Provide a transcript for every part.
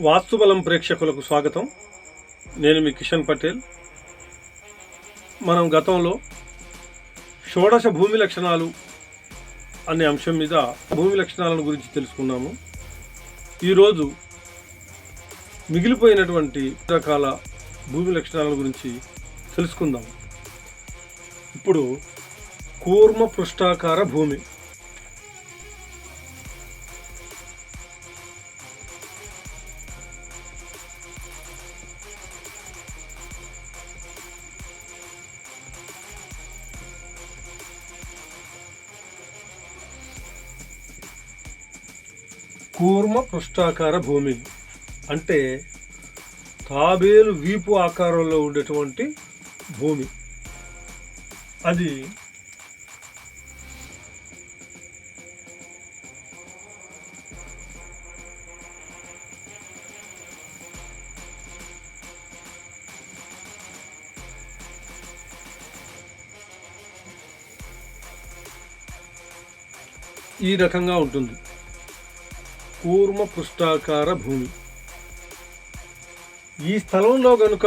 వాస్తుబలం ప్రేక్షకులకు స్వాగతం. నేను మీ కిషన్ పటేల్. మనం గతంలో షోడశ భూమి లక్షణాలు అనే అంశం మీద భూమి లక్షణాలను గురించి తెలుసుకున్నాము. ఈరోజు మిగిలిపోయినటువంటి రకాల భూమి లక్షణాల గురించి తెలుసుకుందాం. ఇప్పుడు కూర్మ పృష్ఠాకార భూమి. కూర్మ పృష్ఠాకార భూమి అంటే తాబేలు వీపు ఆకారంలో ఉండేటువంటి భూమి. అది ఈ రకంగా ఉంటుంది. కూర్మ పృష్ఠాకార భూమి. ఈ స్థలంలో గనుక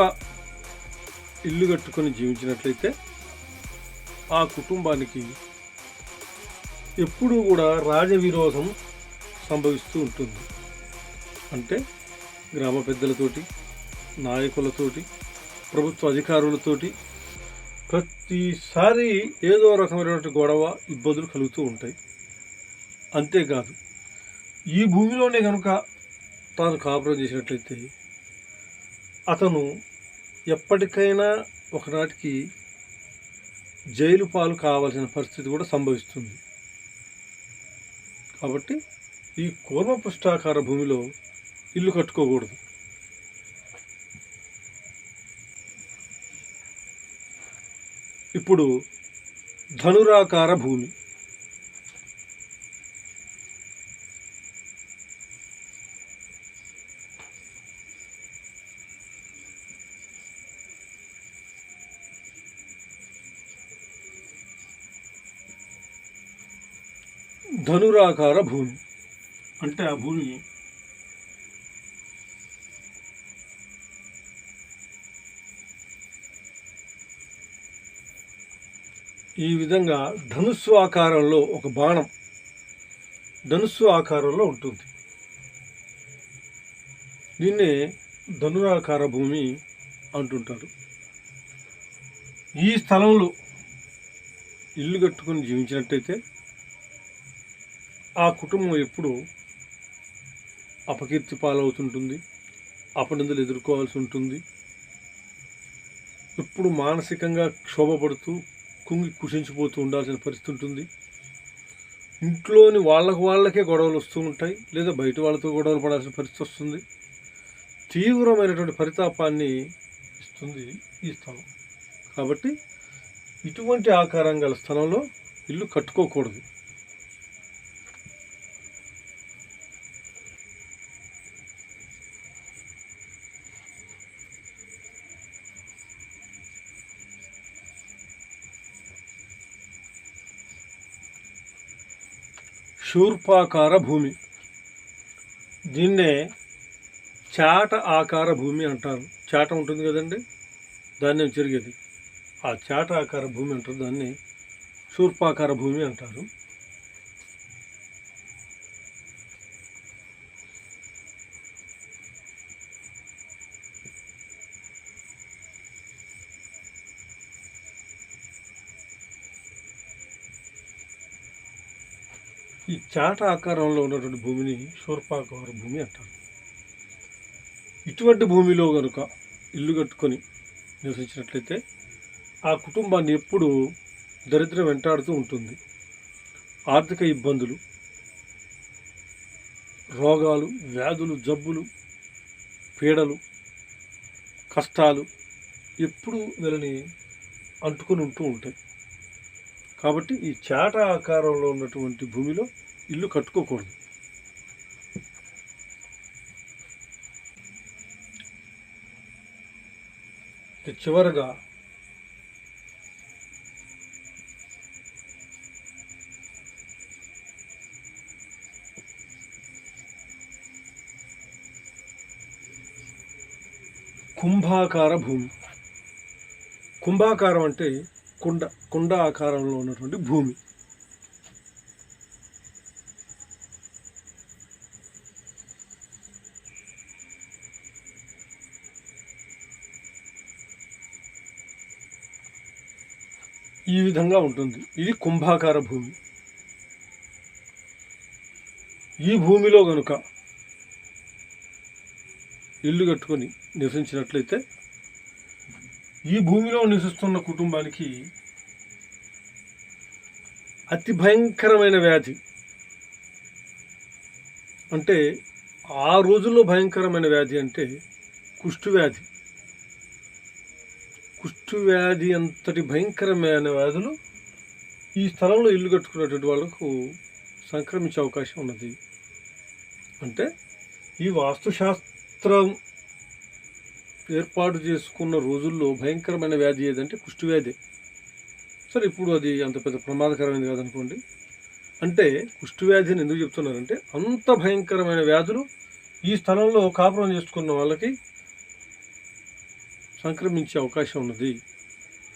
ఇల్లు కట్టుకొని జీవించినట్లయితే ఆ కుటుంబానికి ఎప్పుడూ కూడా రాజవిరోధం సంభవిస్తూ ఉంటుంది. అంటే గ్రామ పెద్దలతోటి నాయకులతోటి ప్రభుత్వ అధికారులతోటి ప్రతిసారి ఏదో రకమైనటువంటి గొడవ ఇబ్బందులు కలుగుతూ ఉంటాయి. అంతేకాదు ఈ భూమిలోనే కనుక తాను కాపురం చేసినట్లయితే అతను ఎప్పటికైనా ఒకనాటికి జైలు పాలు కావాల్సిన పరిస్థితి కూడా సంభవిస్తుంది. కాబట్టి ఈ కూర్మ పృష్ఠాకార భూమిలో ఇల్లు కట్టుకోకూడదు. ఇప్పుడు ధనురాకార భూమి. ధనురాకార భూమి. అంటే ఆ భూమి ఈ విధంగా ధనుస్సు ఆకారంలో ఒక బాణం ధనుస్సు ఆకారంలో ఉంటుంది. దీన్నే ధనురాకార భూమి అంటుంటారు. ఈ స్థలంలో ఇల్లు కట్టుకొని జీవించినట్టయితే ఆ కుటుంబం ఎప్పుడు అపకీర్తి పాలవుతుంటుంది అపనిందలు ఎదుర్కోవాల్సి ఉంటుంది. ఎప్పుడు మానసికంగా క్షోభపడుతూ కుంగి కుషించిపోతూ ఉండాల్సిన పరిస్థితి ఉంటుంది. ఇంట్లోని వాళ్ళకు వాళ్ళకే గొడవలు వస్తూ ఉంటాయి లేదా బయట వాళ్ళతో గొడవలు పడాల్సిన పరిస్థితి వస్తుంది. తీవ్రమైనటువంటి పరితాపాన్ని ఇస్తుంది ఈ స్థలం. కాబట్టి ఇటువంటి ఆకారం గల స్థలంలో ఇల్లు కట్టుకోకూడదు. శూర్పాకార భూమి. దీన్నే చాట ఆకార భూమి అంటారు. చాట ఉంటుంది కదండి? ధాన్యం జరిగేది ఆ చాట ఆకార భూమి అంటారు. దాన్ని శూర్పాకార భూమి అంటారు. ఈ చాట ఆకారంలో ఉన్నటువంటి భూమిని శూర్పాకార భూమి అంటారు. ఇటువంటి భూమిలో కనుక ఇల్లు కట్టుకొని నివసించినట్లయితే ఆ కుటుంబాన్ని ఎప్పుడూ దరిద్రం వెంటాడుతూ ఉంటుంది. ఆర్థిక ఇబ్బందులు రోగాలు వ్యాధులు జబ్బులు పీడలు కష్టాలు ఎప్పుడూ వీళ్ళని అంటుకొని ఉంటూ ఉంటాయి. కాబట్టి ఈ చాట ఆకారంలో ఉన్నటువంటి భూమిలో ఇల్లు కట్టుకోకూడదు. చివరగా కుంభాకార భూమి. కుంభాకారం అంటే కుండ కుండ ఆకారంలో ఉన్నటువంటి భూమి. ఈ విధంగా ఉంటుంది. ఇది కుంభాకార భూమి. ఈ భూమిలో గనుక ఇల్లు కట్టుకొని నివసించినట్లయితే ఈ భూమిలో నివసిస్తున్న కుటుంబానికి అతి భయంకరమైన వ్యాధి. అంటే ఆ రోజుల్లో భయంకరమైన వ్యాధి అంటే కుష్టు వ్యాధి. కుష్టు వ్యాధి అంతటి భయంకరమైన వ్యాధులు ఈ స్థలంలో ఇల్లు కట్టుకున్నటువంటి వాళ్ళకు సంక్రమించే అవకాశం ఉన్నది. అంటే ఈ వాస్తుశాస్త్రం ఏర్పాటు చేసుకున్న రోజుల్లో భయంకరమైన వ్యాధి ఏదంటే కుష్టి వ్యాధి సరే ఇప్పుడు అది అంత పెద్ద ప్రమాదకరమైనది కాదనుకోండి. అంటే కుష్టి వ్యాధి అని ఎందుకు చెప్తున్నారంటే అంత భయంకరమైన వ్యాధులు ఈ స్థలంలో కాపురం చేసుకున్న వాళ్ళకి సంక్రమించే అవకాశం ఉన్నది.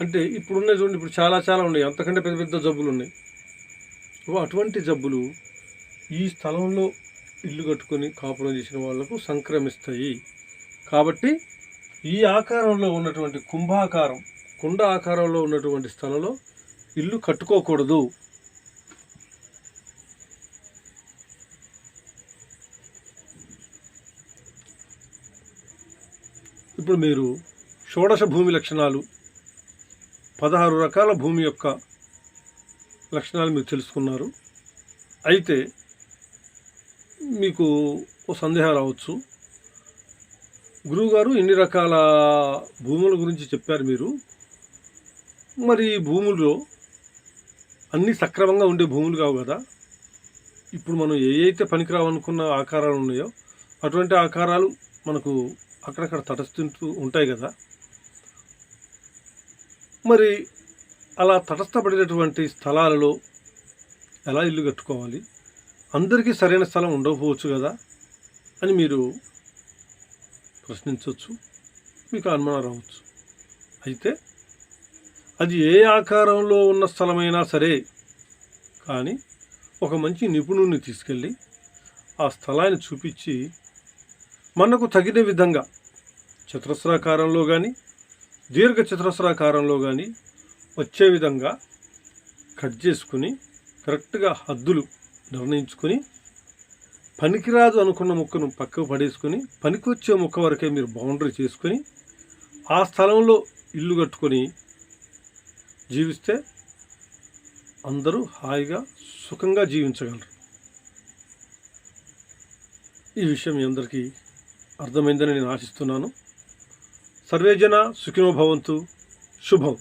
అంటే ఇప్పుడున్న చూడండి ఇప్పుడు చాలా చాలా ఉన్నాయి. అంతకంటే పెద్ద పెద్ద జబ్బులు ఉన్నాయి. అటువంటి జబ్బులు ఈ స్థలంలో ఇల్లు కట్టుకొని కాపురం చేసిన వాళ్ళకు సంక్రమిస్తాయి. కాబట్టి ఈ ఆకారంలో ఉన్నటువంటి కుంభాకారం కుండ ఆకారంలో ఉన్నటువంటి స్థలంలో ఇల్లు కట్టుకోకూడదు. ఇప్పుడు మీరు షోడశ భూమి లక్షణాలు పదహారు రకాల భూమి యొక్క లక్షణాలు మీరు తెలుసుకున్నారు. అయితే మీకు ఓ సందేహం రావచ్చు. గురువుగారు ఇన్ని రకాల భూముల గురించి చెప్పారు మీరు? మరి భూముల్లో అన్నీ సక్రమంగా ఉండే భూములు కావు కదా? ఇప్పుడు మనం ఏ అయితే పనికిరావనుకున్న ఆకారాలు ఉన్నాయో అటువంటి ఆకారాలు మనకు అక్కడక్కడ తటస్థింటూ ఉంటాయి కదా? మరి అలా తటస్థపడినటువంటి స్థలాలలో ఎలా ఇల్లు కట్టుకోవాలి? అందరికీ సరైన స్థలం ఉండకపోవచ్చు కదా అని మీరు ప్రశ్నించవచ్చు మీకు అనుమానం రావచ్చు. అయితే అది ఏ ఆకారంలో ఉన్న స్థలమైనా సరే కానీ ఒక మంచి నిపుణుడిని తీసుకెళ్ళి ఆ స్థలాన్ని చూపించి మనకు తగిన విధంగా చతురస్రాకారంలో కానీ దీర్ఘ చతురస్రాకారంలో కానీ వచ్చే విధంగా కట్ చేసుకుని కరెక్ట్గా హద్దులు నిర్ణయించుకొని పనికిరాదు అనుకున్న ముక్కను పక్కకు పడేసుకొని పనికొచ్చే ముక్క వరకే మీరు బౌండరీ చేసుకొని ఆ స్థలంలో ఇల్లు కట్టుకొని జీవిస్తే అందరూ హాయిగా సుఖంగా జీవించగలరు. ఈ విషయం మీ అందరికీ అర్థమైందని నేను ఆశిస్తున్నాను. సర్వేజన సుఖినో భవంతు. శుభం.